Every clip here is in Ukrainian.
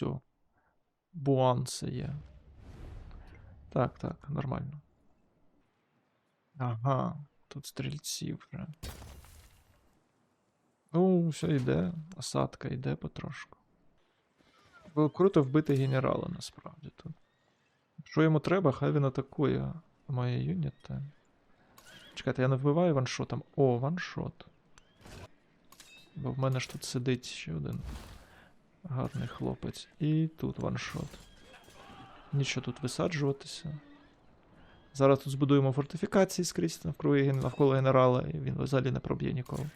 все. Буанце є. Так, так, нормально. Ага, тут стрільці вже. Ну, все йде, осадка йде потрошку. Було круто вбити генерала насправді тут. Що йому треба, хай він атакує мої юніти. Чекайте, я не вбиваю ваншотом. О, ваншот. Бо в мене ж тут сидить ще один гарний хлопець. І тут ваншот. Нічого тут висаджуватися. Зараз тут збудуємо фортифікації скрізь навкруги, навколо генерала, і він взагалі не проб'є нікого.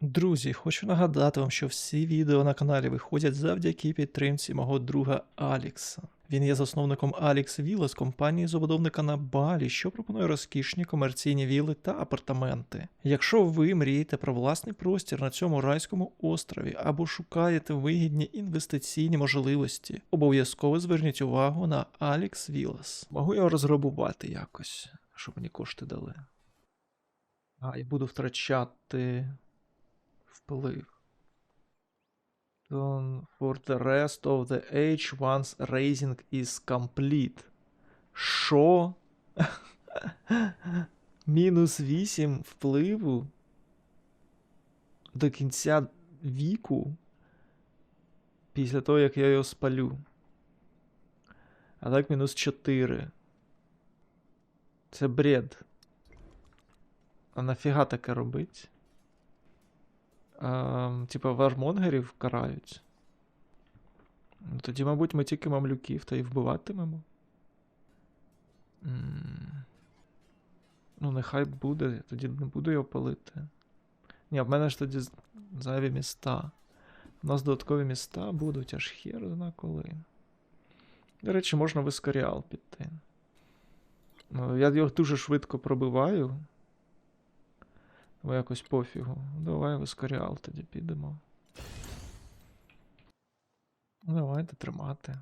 Друзі, хочу нагадати вам, що всі відео на каналі виходять завдяки підтримці мого друга Алікса. Він є засновником Алікс Вілла з компанії забудовника на Балі, що пропонує розкішні комерційні вілли та апартаменти. Якщо ви мрієте про власний простір на цьому райському острові або шукаєте вигідні інвестиційні можливості, обов'язково зверніть увагу на Алікс Віллас. Могу його розграбувати якось, щоб мені кошти дали. А, і буду втрачати вплив. For the rest of the age once raising is complete. Що? Мінус 8 впливу до кінця віку після того, як я його спалю. А так мінус 4. Це бред. А нафіга таке робить? Ем, типа вармонгерів карають. Ну, Тоді, мабуть, ми тільки мамлюків та й вбиватимемо. Ну, нехай буде, тоді не буду його палити. Ні, в мене ж тоді зайві міста. У нас додаткові міста будуть аж хер зна коли. До речі, можна в Ескоріал піти. Ну, я його дуже швидко пробиваю. Бо якось пофігу. Давай в Ескоріал тоді підемо. Ну, Давайте тримати.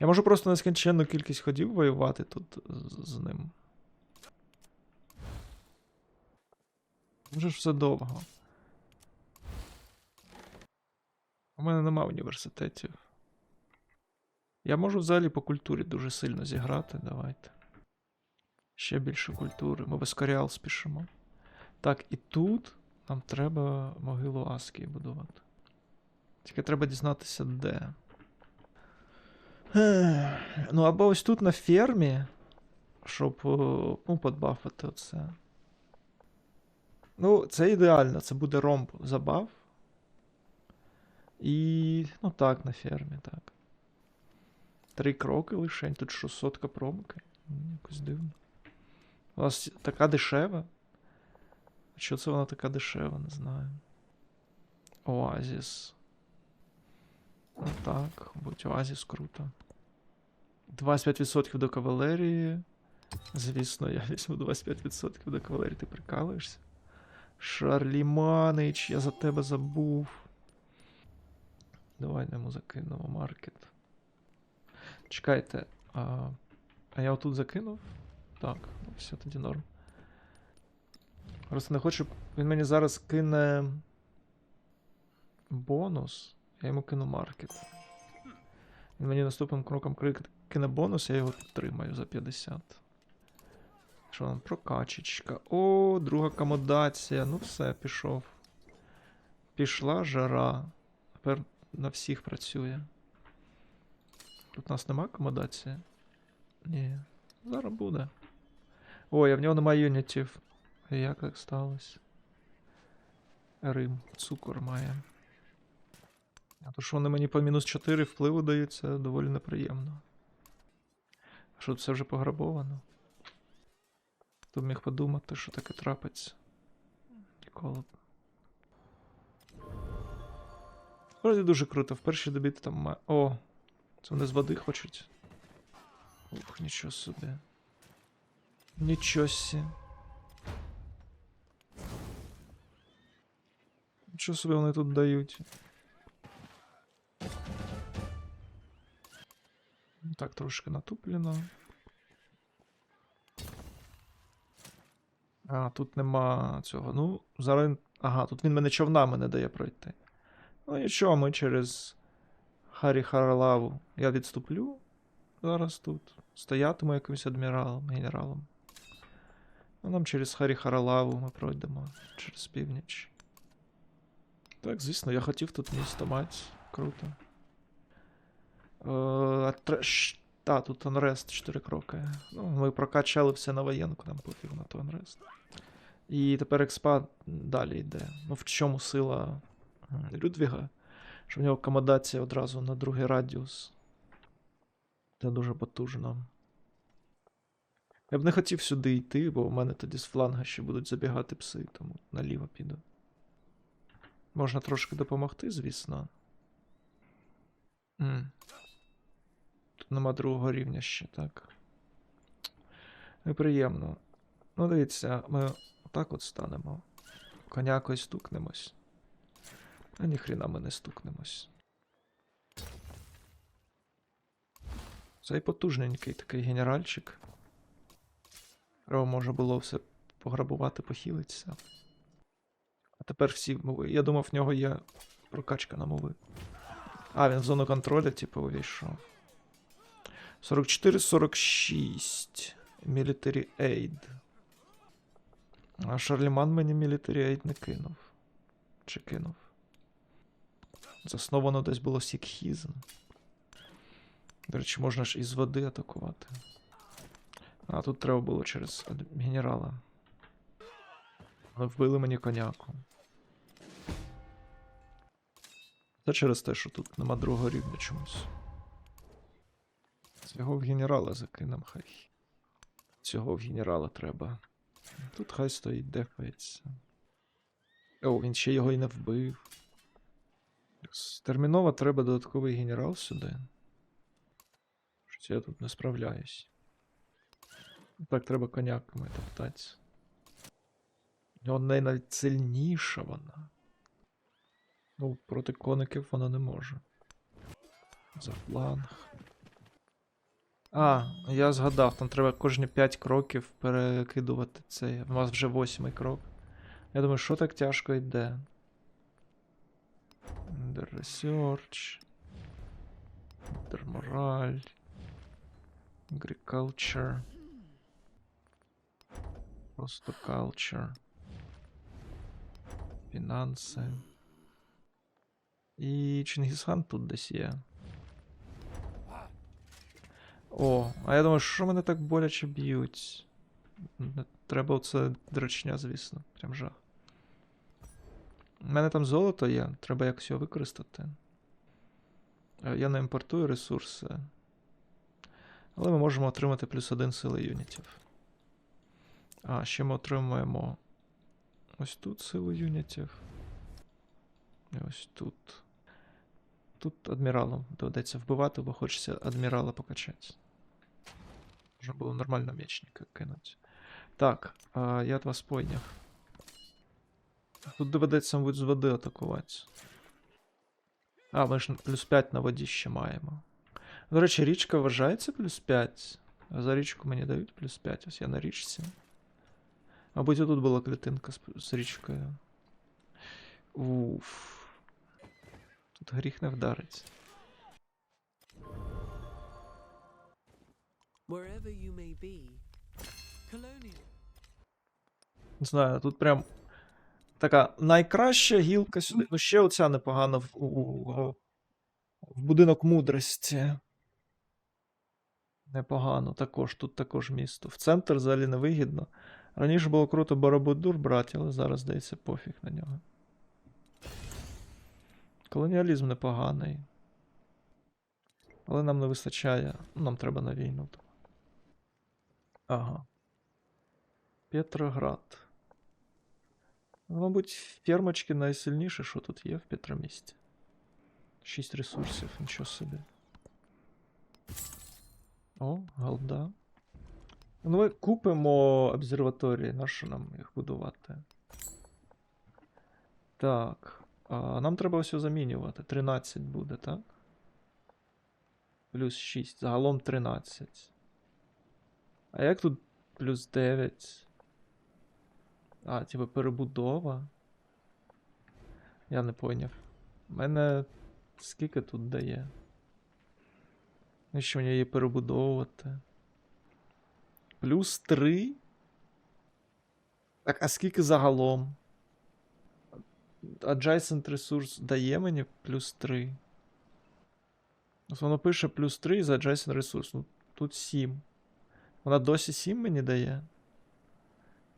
Я можу просто нескінченну кількість ходів воювати тут з, ним. Вже ж все довго. У мене нема університетів. Я можу взагалі по культурі дуже сильно зіграти. Давайте. Ще більше культури. Ми в Ескоріал спішимо. Так, і тут нам треба могилу Аскії будувати. Тільки треба дізнатися, де. Ну, або ось тут на фермі, щоб о, ну, подбафати оце. Ну, це ідеально, це буде ромб забав. І. Ну так, на фермі, так. Три кроки лишень, тут що, сотка промки? Якось дивно. У вас така дешева? Що це вона така дешева, не знаю. Оазіс. Ну так, будь Оазіс круто. 25% до кавалерії. Звісно, я візьму 25% до кавалерії, ти прикалуєшся? Шарліманич, я за тебе забув. Давай йому закинемо маркет. Чекайте, а, а я отут закинув? Так, ну все тоді норм. Просто не хочу, він мені зараз кине бонус, я йому кину маркет. Він мені наступним кроком кине бонус, я його підтримаю за 50. Що там? Прокачечка. О, друга комодація. Ну все, пішов. Пішла жара. Тепер на всіх працює. Тут у нас нема комодації? Ні. Зараз буде. Ой, а в нього немає юнітів. Як так сталося? Рим, цукор має. А то, що вони мені по мінус 4 впливу дають, це доволі неприємно. А що це вже пограбовано? Хто міг подумати, що таке трапиться? Ніколи. Справді дуже круто. В першій добі ти там. О! Це вони з води хочуть. Ух, нічого собі. Нічого Нічого собі вони тут дають. Так, трошки натуплено. А, тут нема цього. Ну, зараз. Ага, тут він мене човнами не дає пройти. Ну нічого, ми через Харі Харалаву. Я відступлю зараз тут. Стоятиму якимось адміралом, генералом. А нам через Харі Харалаву ми пройдемо через північ. Так, звісно, я хотів тут місто мати. Круто. Е, Та, тут Unrest 4 кроки. Ну, ми прокачали все на воєнку, нам пофіг на то Unrest. І тепер експа далі йде. Ну, в чому сила Людвіга? Що в нього комодація одразу на другий радіус. Це дуже потужно. Я б не хотів сюди йти, бо в мене тоді з фланга ще будуть забігати пси, тому наліво піду. Можна трошки допомогти, звісно. М. Тут нема другого рівня ще, так. Неприємно. Ну, дивіться, ми отак от станемо. Конякою стукнемось. А ніхрена ми не стукнемось. Цей потужненький такий генеральчик. Треба може було все пограбувати, похилитися. Тепер всі мови. Я думав, в нього є прокачка на мови. А, він в зону контролю, типу, увійшов. 44-46. Military Aid. А Шарліман мені Military Aid не кинув. Чи кинув? Засновано десь було Сікхізм. До речі, можна ж із води атакувати. А тут треба було через генерала. Вбили мені коняку. Це через те, що тут нема другого рівня чомусь. Цього в генерала закинем хай. Цього в генерала треба. Тут хай стоїть, дефається. О, він ще його і не вбив. Терміново треба додатковий генерал сюди. Щось я тут не справляюсь. Так, треба коняками топтатися. У нього навіть сильніша вона. Ну, проти коників вона не може. За фланг. А, я згадав, там треба кожні 5 кроків перекидувати цей. У нас вже восьмий крок. Я думаю, що так тяжко йде. Research. Morale. Agriculture. Просто culture. Фінанси. І Чингісхан тут десь є. О, а я думаю, що мене так боляче б'ють. Треба оце дрочня, звісно. Прям жах. У мене там золото є, треба якось його використати. Е, Я не імпортую ресурси. Але ми можемо отримати плюс один сили юнітів. А, ще ми отримуємо ось тут силу юнітів. І ось тут. Тут адміралом доведеться вбивати, бо хочеться адмірала покачати. Можна було нормально мечника кинути. Так, а, я вас пойняв. Тут доведеться, мабуть, з води атакувати. А, ми ж плюс 5 на воді ще маємо. До речі, річка вважається плюс 5. А за річку мені дають плюс 5. Ось я на річці. Мабуть, тут була клітинка з, з річкою. Уф. Тут гріх не вдарить. wherever you may be. Colonial. Не знаю, тут прям така найкраща гілка сюди. Ну, ще оця непогана в, у, у- в будинок мудрості. Непогано також, тут також місто. В центр взагалі невигідно. Раніше було круто Барабудур брати, але зараз здається пофіг на нього. Колоніалізм непоганий. Але нам не вистачає. Нам треба на війну. Ага. Петроград. Мабуть, фермочки найсильніше, що тут є в Петромісті. Шість ресурсів, нічого собі. О, голда. Ну, ми купимо обсерваторії, на що нам їх будувати? Так. А, нам треба все замінювати. 13 буде, так? Плюс 6. Загалом 13. А як тут плюс 9? А, типа перебудова. Я не поняв. У мене скільки тут дає? Ну, що мені її перебудовувати? Плюс 3? Так, а скільки загалом? Adjacent ресурс дає мені плюс 3. Ось Воно пише плюс 3 за adjacent ресурс. Ну, тут 7. Вона досі 7 мені дає?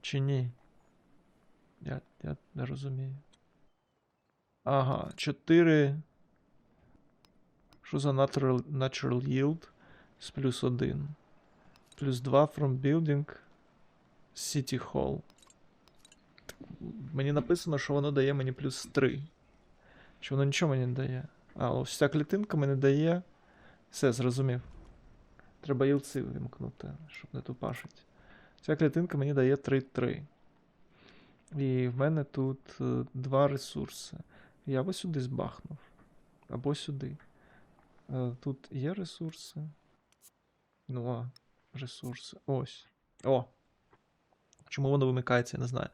Чи ні? Я, я не розумію. Ага, 4. Що за natural, natural yield? З плюс 1. Плюс 2 from building. City Hall. Мені написано, що воно дає мені плюс 3. Що воно нічого мені не дає. А, ось ця клітинка мені дає. Все, зрозумів. Треба їлці вимкнути, щоб не тупашить. Ця клітинка мені дає 3-3. І в мене тут е, два ресурси. Я або сюди збахнув, або сюди. Е, Тут є ресурси. Ну, а, ресурси. Ось. О! Чому воно вимикається, я не знаю.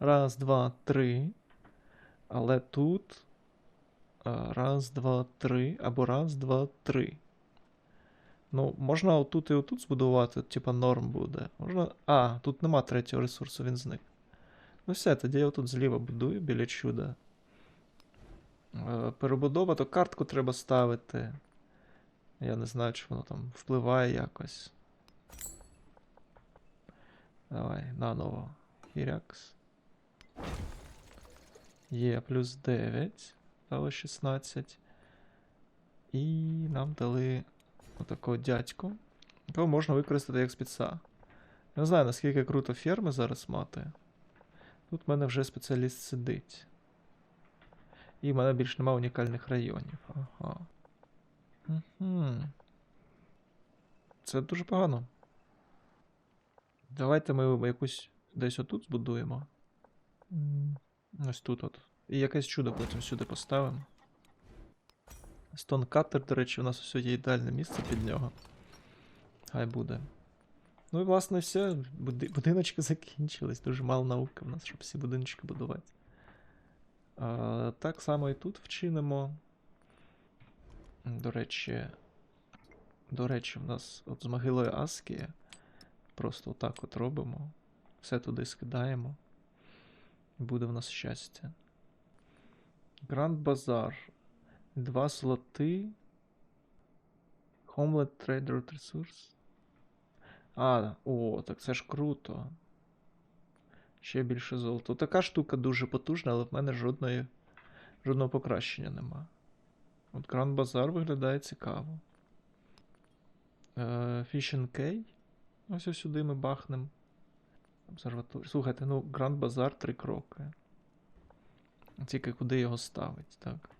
Раз, два, три. Але тут. Раз, два, три. Або раз, два, три. Ну, можна отут і отут збудувати, типа норм буде. Можна. А, тут нема третього ресурсу, він зник. Ну все, тоді я отут зліва будую біля чуда. Е, Перебудова, то картку треба ставити. Я не знаю, чи воно там впливає якось. Давай, наново. Хірякс. Є плюс 9. Дало 16. І нам дали отакого дядьку, якого можна використати як спеца. Не знаю, наскільки круто ферми зараз мати. Тут в мене вже спеціаліст сидить. І в мене більш нема унікальних районів. Ага. Угу. Це дуже погано. Давайте ми якусь десь отут збудуємо. Ось тут от. І якесь чудо потім сюди поставимо. Стонкатер, до речі, у нас ось є ідеальне місце під нього. Хай буде. Ну і власне все. Буди- будиночки закінчились. Дуже мало науки в нас, щоб всі будиночки будувати. А, так само і тут вчинимо. До речі. До речі, в нас от з могилою Аскія. Просто отак от робимо. Все туди скидаємо. І буде в нас щастя. Гранд Базар. Два слоти. Homeland Trader Resource. А, о, так це ж круто. Ще більше золота. Така штука дуже потужна, але в мене жодної, жодного покращення нема. От Гранд Базар виглядає цікаво. Е, Fishing Кей. Ось ось сюди ми бахнем. Обсерваторію. Слухайте, ну Гранд Базар три кроки. Тільки куди його ставить, так.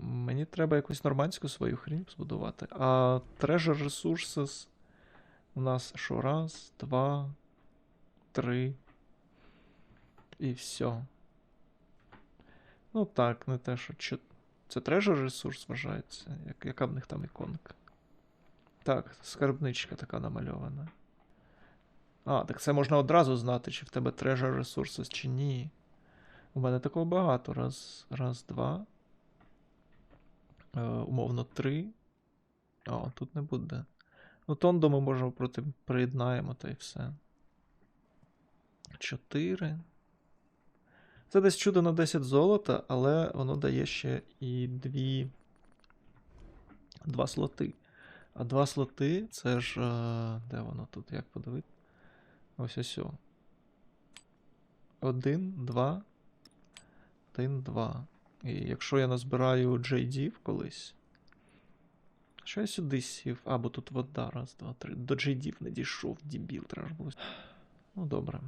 Мені треба якусь нормандську свою хрінь збудувати. А Treasure Resources у нас що? Раз, два, три. І все. Ну так, не те, що. чо- Це Treasure ресурс вважається. Як, яка в них там іконка? Так, скарбничка така намальована. А, так це можна одразу знати, чи в тебе Treasure Resources, чи ні. У мене такого багато. Раз, раз, два. Е, умовно, три. О, тут не буде. Ну, Тондо ми можемо проти приєднаємо та й все. Чотири. Це десь чудо на 10 золота, але воно дає ще і дві. Два слоти. А два слоти це ж. е, Де воно тут? Як подивити? Ось ось. Один, два. Один, два. І якщо я назбираю JD колись. Що я сюди сів? А, бо тут вода. Раз, два, три. До JD не дійшов, дебіл, треба ж було. Ну, добре.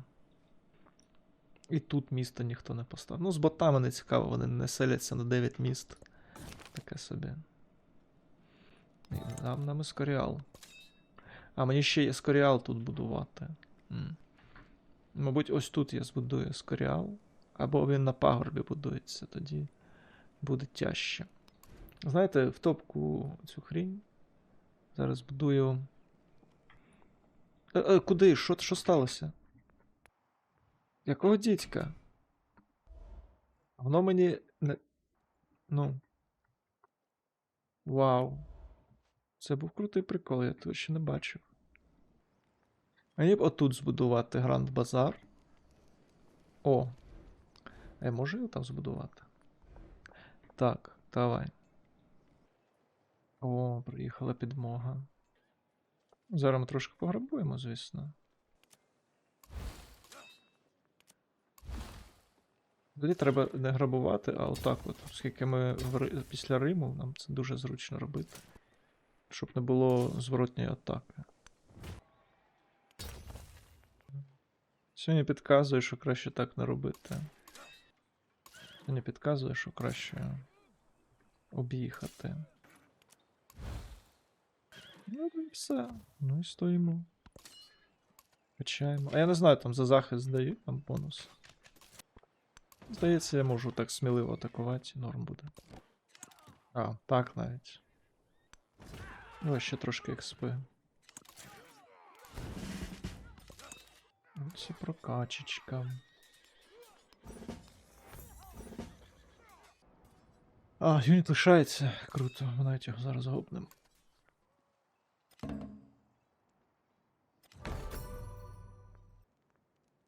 І тут місто ніхто не поставив. Ну, з ботами не цікаво, вони не селяться на 9 міст. Таке собі. І Нам нам Ескоріал. А, мені ще Ескоріал тут будувати. Мабуть, ось тут я збудую Ескоріал. Або він на пагорбі будується, тоді буде тяжче. Знаєте, в топку цю хрінь. Зараз будую. Е, е, куди? Що, що сталося? Якого дідька? Воно мені не. Ну. Вау. Це був крутий прикол, я того ще не бачив. Мені б отут збудувати Гранд Базар. О. Я можу його там збудувати? Так, давай. О, приїхала підмога. Зараз ми трошки пограбуємо, звісно. Тоді треба не грабувати, а отак от. Оскільки ми в після Риму, нам це дуже зручно робити. Щоб не було зворотньої атаки. Сьогодні підказує, що краще так не робити. Сьогодні підказує, що краще об'їхати. Ну і все. Ну і стоїмо. Качаємо. А я не знаю, там за захист дають нам бонус. Здається, я можу так сміливо атакувати, норм буде. А, так навіть. Ну, ще трошки експи. Оце прокачечка. А, юніт лишається. Круто, ми навіть його зараз гопнемо.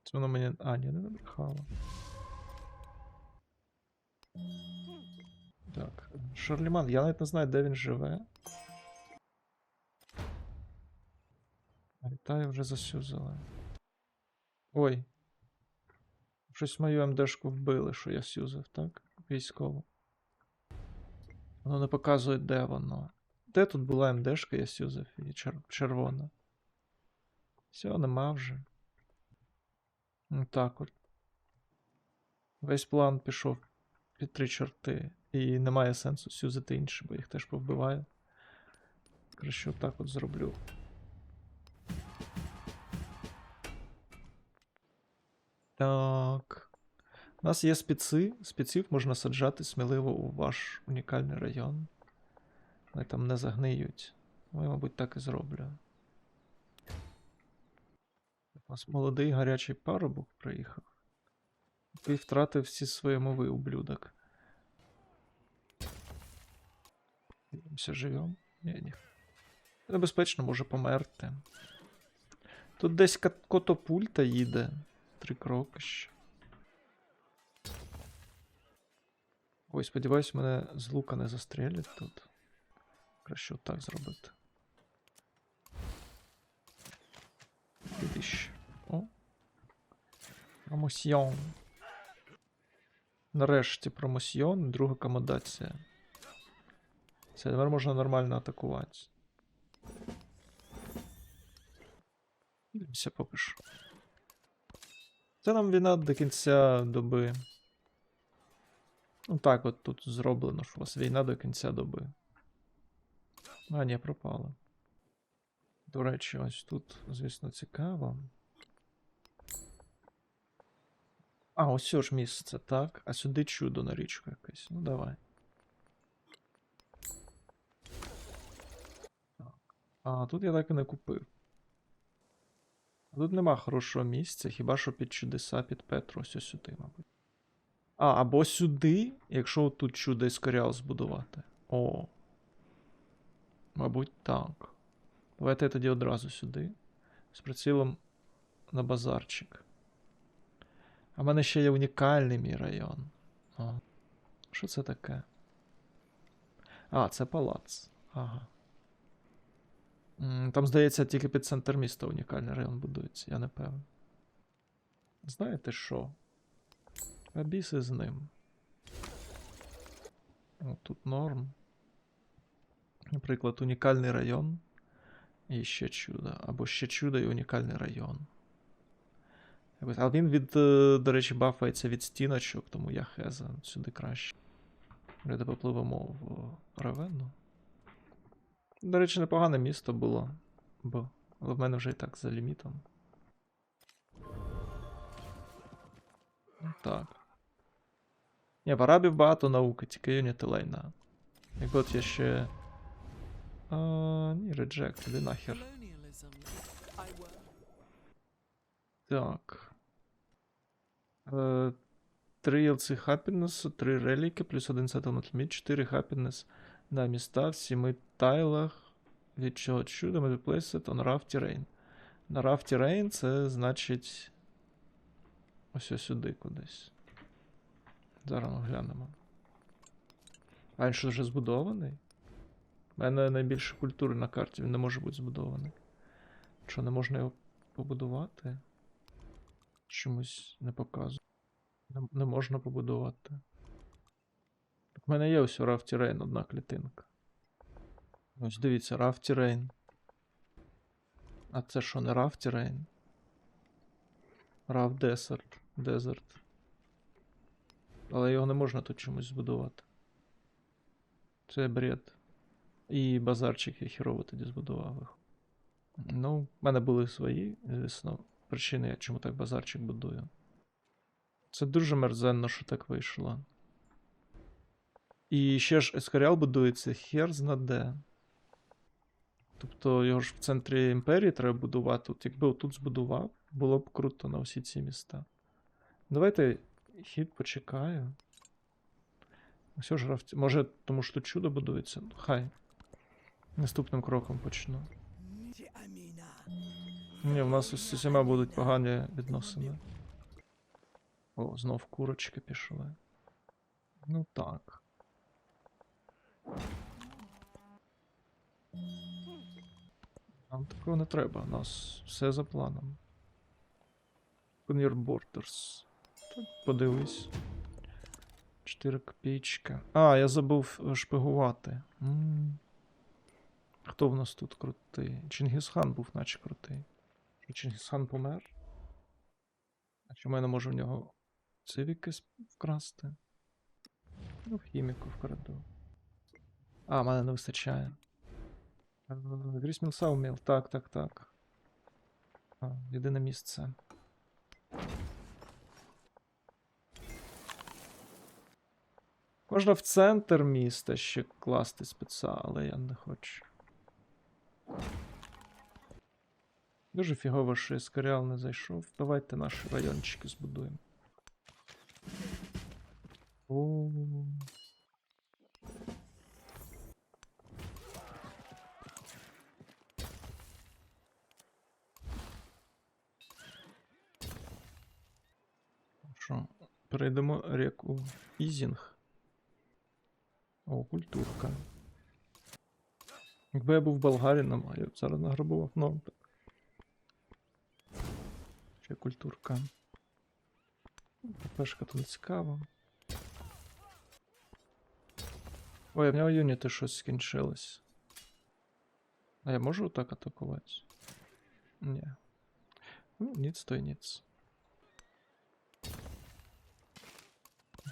Це воно мені. А, ні, не набрехало. Так, Шарліман, я навіть не знаю, де він живе. Вітаю вже засюзали. Ой. Щось мою МДшку вбили, що я сюзав, так? Військово. Воно не показує, де воно. Де тут була МДшка, я сюзав, і чер- червона. Все, нема вже. Так от. Весь план пішов під три чорти. І немає сенсу сюзати інші, бо їх теж повбиваю. Краще отак от зроблю. Так. У нас є спеці. Спеців можна саджати сміливо у ваш унікальний район. Вони там не загниють. Я, мабуть, так і зроблю. У нас молодий гарячий парубок приїхав. Який втратив всі свої мови, ублюдок. Дивимося, живем? Ні, ні. Небезпечно може померти. Тут десь кат- котопульта їде. Три кроки ще. Ой, сподіваюсь, мене з лука не застрелять тут. Краще отак зробити. Підищ. О. Промосьйон. Нарешті промосьйон, друга комодація. Це тепер можна нормально атакувати. Дивимося поки що. Це нам війна до кінця доби. Ну так, от тут зроблено, що у вас війна до кінця доби. А, ні, пропала. До речі, ось тут, звісно, цікаво. А, ось ж місце, так. А сюди чудо на річку якесь. Ну давай. А тут я так і не купив. Тут нема хорошого місця, хіба що під чудеса під Петру, ось сюди, мабуть. А, або сюди, якщо тут чудо іскоріал збудувати. О. Мабуть, так. Давайте я тоді одразу сюди. З прицілом на базарчик. А в мене ще є унікальний мій район. О. Що це таке? А, це палац. Ага. Там, здається, тільки під центр міста унікальний район будується, я не певен. Знаєте що? А біси з ним. О, тут норм. Наприклад, унікальний район. І ще чудо. Або ще чудо і унікальний район. А він від, е, до речі, бафається від стіночок, тому я хеза. Сюди краще. Давайте попливемо в Равенну. До речі, непогане місто було. Бо. Але в мене вже і так за лімітом. Так. Ні, в арабів багато науки, тільки юніти лайна. Якби от я ще. А, ні, реджект, іди нахер. Так. Е, 3 LC Happiness, 3 реліки, плюс 1 Settlement Limit, 4 Happiness на міста в 7 тайлах. Від чого чуда ми replace it on rough terrain. На rough terrain це значить. Ось ось сюди кудись. Зараз ми глянемо. А він що вже збудований? У мене найбільше культури на карті, він не може бути збудований. Що, не можна його побудувати? Чомусь не показує. Не, не можна побудувати. В мене є ось Raft Terrain одна клітинка. Ось дивіться, Raft Terrain. А це що, не Raft Terrain? Raft Desert. Desert. Але його не можна тут чомусь збудувати. Це бред. І базарчик я хірово тоді збудував їх. Ну, в мене були свої, звісно, причини, чому так базарчик будую. Це дуже мерзенно, що так вийшло. І ще ж Ескаріал будується хер зна де. Тобто його ж в центрі імперії треба будувати. От якби отут збудував, було б круто на всі ці міста. Давайте хід почекаю. Ось ж рафті. Може, тому що чудо будується? Ну, Хай. Наступним кроком почну. Ні, в нас із усіма будуть погані відносини. О, знов курочки пішли. Ну так. Нам такого не треба, у нас все за планом. Pioneer Borders. Подивись. 4 копійчика. А, я забув шпигувати. М. Хто в нас тут крутий? Чингісхан був наче крутий. Що Чингісхан помер? А чому я не можу в нього цивіки вкрасти? Ну, хіміку вкраду. А, мене не вистачає. Грісміл Сауміл, так, так, так. А, єдине місце. Можна в центр міста ще класти спеца, але я не хочу. Дуже фігово, що Ескаріал не зайшов. Давайте наші райончики збудуємо. О. Що? Перейдемо реку Ізінг. О, культурка. Якби я був болгарином, а я б зараз награбував. Ну, так. Ще культурка. ППшка то не цікаво. Ой, а в нього юніти щось скінчилось. А я можу так атакувати? Ні. Ну, ніц то й ніц.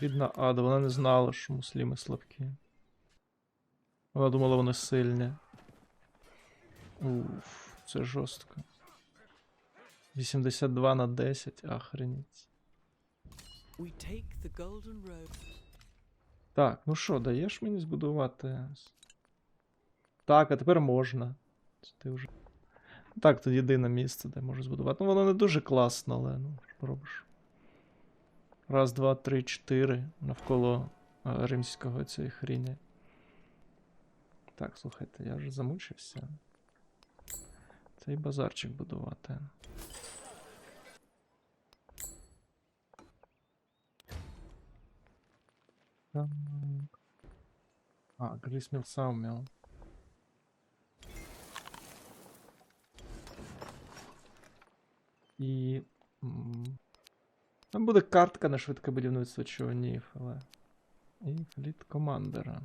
Бідна Ада, вона не знала, що мусліми слабкі. Вона думала, вони сильні. Уф, це жорстко. 82 на 10, охренеть. We take the golden road. Так, ну що, даєш мені збудувати? Так, а тепер можна. Це ти вже. Так, тут єдине місце, де можу збудувати. Ну, воно не дуже класно, але ну, що робиш. Раз, два, три, чотири навколо е, римського цієї хріні. Так, слухайте, я вже замучився. Цей базарчик будувати. А, Грісміл Сауміл. І. Там буде картка на швидке будівництво човнів, але. І фліт командера.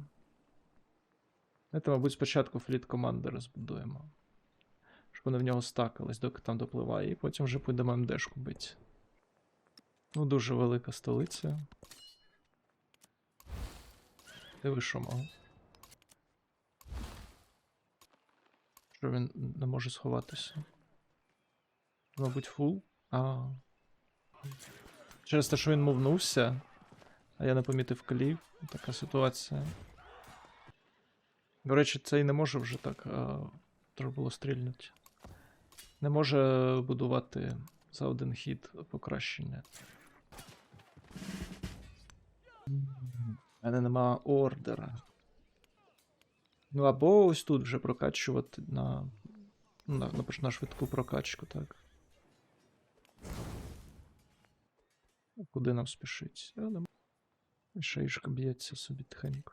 Це, мабуть, спочатку фліт командера збудуємо. Щоб вони в нього стакались, доки там допливає, і потім вже підемо МДшку бити. Ну, дуже велика столиця. Диви, що мав. Що він не може сховатися. Мабуть, фул. А. Через те, що він мовнувся, а я не помітив клів. Така ситуація. До речі, цей не може вже так. А, треба було стрільнути. Не може будувати за один хід покращення. У мене нема ордера. Ну або ось тут вже прокачувати на. ну, На, на, на швидку прокачку, так. Куди нам спішить? А, нема. Шишка б'ється собі тихенько.